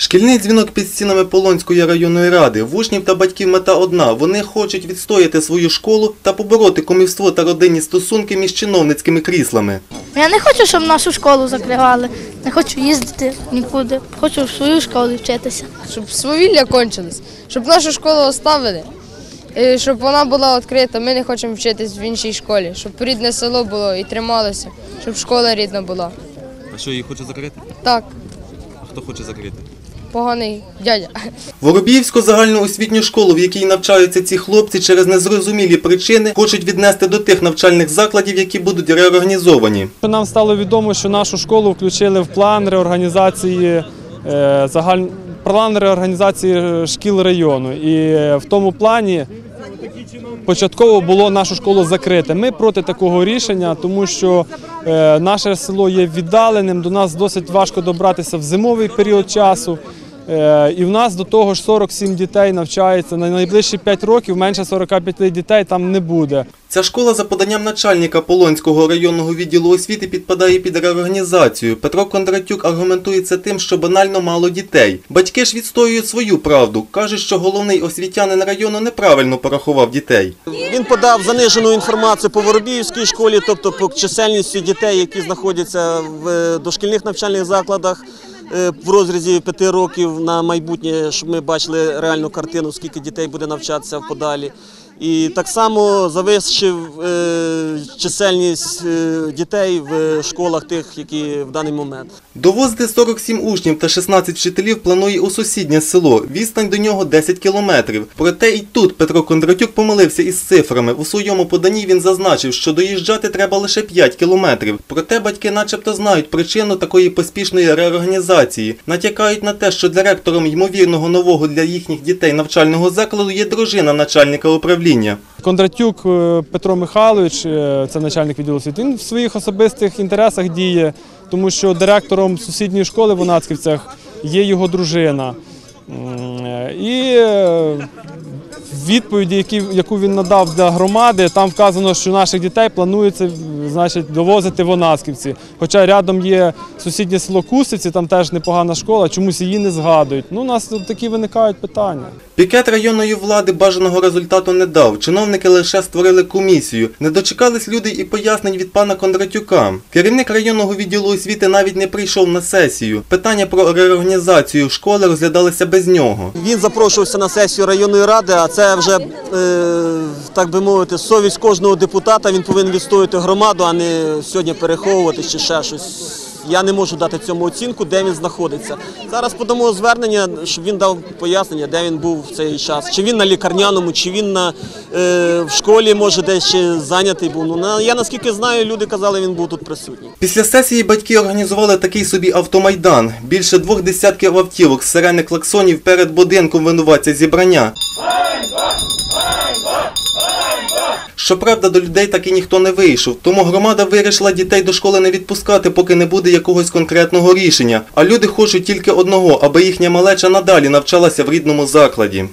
Шкільний дзвінок під стінами Полонської районної ради. В учнів та батьків мета одна. Вони хочуть відстояти свою школу та побороти комівство та родинні стосунки між чиновницькими кріслами. Я не хочу, щоб нашу школу закривали. Не хочу їздити нікуди. Хочу в свою школу вчитися. щоб свавілля кончилось, щоб нашу школу оставили, і щоб вона була відкрита. Ми не хочемо вчитись в іншій школі, щоб рідне село було і трималося, щоб школа рідна була. А що її хоче закрити? Так, А Хто хоче закрити? Поганий дядя. Воробіївську загальну освітню школу, в якій навчаються ці хлопці, через незрозумілі причини хочуть віднести до тих навчальних закладів, які будуть реорганізовані. Нам стало відомо, що нашу школу включили в план реорганізації е, загаль... план реорганізації шкіл району. І е, в тому плані початково було нашу школу закрити. Ми проти такого рішення, тому що е, наше село є віддаленим. До нас досить важко добратися в зимовий період часу. Е, І в нас до того ж 47 дітей навчається. На найближчі 5 років менше 45 дітей там не буде. Ця школа за поданням начальника Полонського районного відділу освіти підпадає під реорганізацію. Петро Кондратюк аргументує це тим, що банально мало дітей. Батьки ж відстоюють свою правду. кажуть, що головний освітянин району неправильно порахував дітей. Він подав занижену інформацію по Воробіївській школі, тобто по чисельності дітей, які знаходяться в е, дошкільних навчальних закладах в розрізі п'яти років на майбутнє, щоб ми бачили реальну картину, скільки дітей буде навчатися в подалі. І так само завищив е, чисельність е, дітей в школах тих, які в даний момент. Довозити 47 учнів та 16 вчителів планує у сусіднє село. Відстань до нього 10 кілометрів. Проте і тут Петро Кондратюк помилився із цифрами. У своєму поданні він зазначив, що доїжджати треба лише 5 кілометрів. Проте батьки начебто знають причину такої поспішної реорганізації. Натякають на те, що директором ймовірного нового для їхніх дітей навчального закладу є дружина начальника управління. Кондратюк е, Петро Михайлович, е, це начальник відділу освіти, він в своїх особистих інтересах діє, тому що директором сусідньої школи в Онацьківцях є його дружина. Е, І відповіді, які, яку він надав для громади, там вказано, що наших дітей планується значить, довозити в Онацьківці. Хоча рядом є сусіднє село Кусівці, там теж непогана школа, чомусь її не згадують. Ну, у нас тут такі виникають питання. Пікет районної влади бажаного результату не дав. Чиновники лише створили комісію. Не дочекались люди і пояснень від пана Кондратюка. Керівник районного відділу освіти навіть не прийшов на сесію. Питання про реорганізацію школи розглядалися без нього. Він запрошувався на сесію районної ради, а це вже, е, так би мовити, совість кожного депутата. Він повинен відстояти громаду, а не сьогодні переховувати чи ще щось. Я не можу дати цьому оцінку, де він знаходиться. Зараз подамо звернення, щоб він дав пояснення, де він був в цей час. Чи він на лікарняному, чи він на, е, в школі, може, десь зайнятий був. Ну, на, я наскільки знаю, люди казали, він був тут присутній. Після сесії батьки організували такий собі автомайдан. Більше двох десятків автівок, сирени клаксонів перед будинком винуватця зібрання. Щоправда, до людей так і ніхто не вийшов, тому громада вирішила дітей до школи не відпускати, поки не буде якогось конкретного рішення. А люди хочуть тільки одного, аби їхня малеча надалі навчалася в рідному закладі.